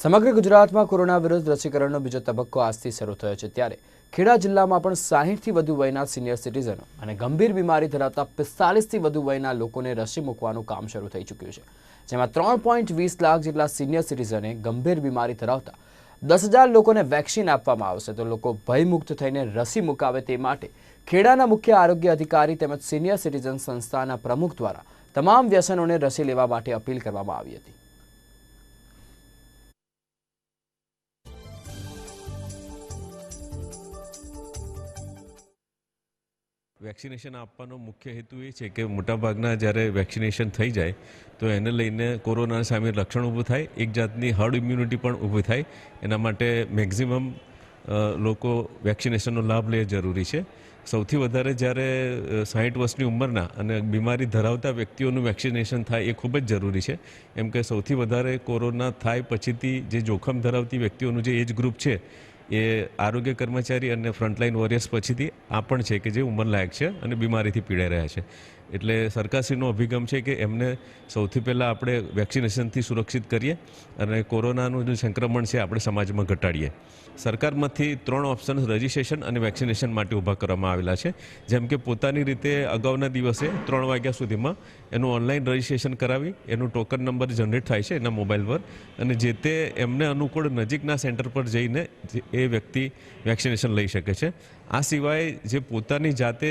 સમગ્ર ગુજરાતમાં કોરોના વિરુદ્ધ રસીકરણનો બીજો તબક્કો આજથી શરૂ થયો છે. ત્યારે ખેડા જિલ્લામાં પણ સાહીઠથી વધુ વયના સિનિયર સિટીઝનો અને ગંભીર બીમારી ધરાવતા પિસ્તાલીસથી વધુ વયના લોકોને રસી મૂકવાનું કામ શરૂ થઈ ચૂક્યું છે. જેમાં ત્રણ પોઈન્ટ વીસ લાખ જેટલા સિનિયર સિટીઝને ગંભીર બીમારી ધરાવતા દસ હજાર લોકોને વેક્સિન આપવામાં આવશે. તો લોકો ભયમુક્ત થઈને રસી મુકાવે તે માટે ખેડાના મુખ્ય આરોગ્ય અધિકારી તેમજ સિનિયર સિટીઝન સંસ્થાના પ્રમુખ દ્વારા તમામ વ્યસનોને રસી લેવા માટે અપીલ કરવામાં આવી હતી. વેક્સિનેશન આપવાનો મુખ્ય હેતુ એ છે કે મોટાભાગના જ્યારે વેક્સિનેશન થઈ જાય, તો એને લઈને કોરોના સામે લક્ષણ ઊભું થાય, એક જાતની હર્ડ ઇમ્યુનિટી પણ ઊભી થાય. એના માટે મેક્ઝિમમ લોકો વેક્સિનેશનનો લાભ લે જરૂરી છે. સૌથી વધારે જ્યારે સાહીઠ વર્ષની ઉંમરના અને બીમારી ધરાવતા વ્યક્તિઓનું વેક્સિનેશન થાય એ ખૂબ જ જરૂરી છે. એમ કે સૌથી વધારે કોરોના થાય પછીથી જે જોખમ ધરાવતી વ્યક્તિઓનું જે એજ ગ્રુપ છે એ આરોગ્ય કર્મચારી અને ફ્રન્ટલાઇન વોરિયર્સ પછીથી આ પણ છે કે જે ઉંમરલાયક છે અને બીમારીથી પીડાઈ રહ્યા છે. એટલે સરકારશ્રીનો અભિગમ છે કે એમને સૌથી પહેલાં આપણે વેક્સિનેશનથી સુરક્ષિત કરીએ અને કોરોનાનું જે સંક્રમણ છે આપણે સમાજમાં ઘટાડીએ. સરકારમાંથી ત્રણ ઓપ્શન રજિસ્ટ્રેશન અને વેક્સિનેશન માટે ઊભા કરવામાં આવેલા છે. જેમ કે પોતાની રીતે અગાઉના દિવસે ત્રણ વાગ્યા સુધીમાં એનું ઓનલાઈન રજિસ્ટ્રેશન કરાવી, એનું ટોકન નંબર જનરેટ થાય છે એના મોબાઈલ પર અને જે તે એમને અનુકૂળ નજીકના સેન્ટર પર જઈને એ વ્યક્તિ વેક્સિનેશન લઈ શકે છે. આ સિવાય જે પોતાની જાતે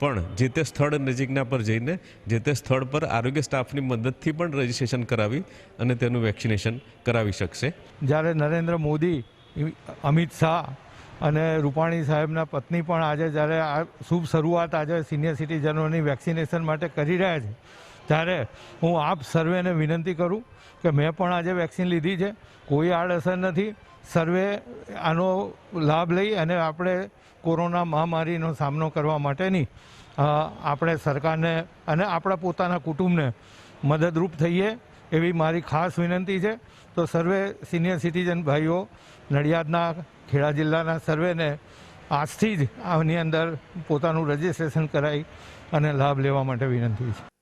પણ જે તે સ્થળ નજીકના પર જઈને જે તે સ્થળ પર આરોગ્ય સ્ટાફની મદદથી પણ રજિસ્ટ્રેશન કરાવી અને તેનું વેક્સિનેશન કરાવી શકશે. જ્યારે નરેન્દ્ર મોદી, અમિત શાહ અને રૂપાણી સાહેબના પત્ની પણ આજે જ્યારે આ શુભ શરૂઆત આજે સિનિયર સિટીઝનોની વેક્સિનેશન માટે કરી રહ્યા છે ત્યારે હું આપ સર્વેને વિનંતી કરું કે મેં પણ આજે વેક્સિન લીધી છે. કોઈ આડઅસર નથી. સર્વે આનો લાભ લઈ અને આપણે કોરોના મહામારીનો સામનો કરવા માટેની આપણે સરકારને અને આપણા પોતાના કુટુંબને મદદરૂપ થઈએ એવી મારી ખાસ વિનંતી છે. તો સર્વે સિનિયર સિટીઝન ભાઈઓ, નડિયાદના ખેડા જિલ્લાના સર્વેને આજથી જ આની અંદર પોતાનું રજીસ્ટ્રેશન કરાવી અને લાભ લેવા માટે વિનંતી છે.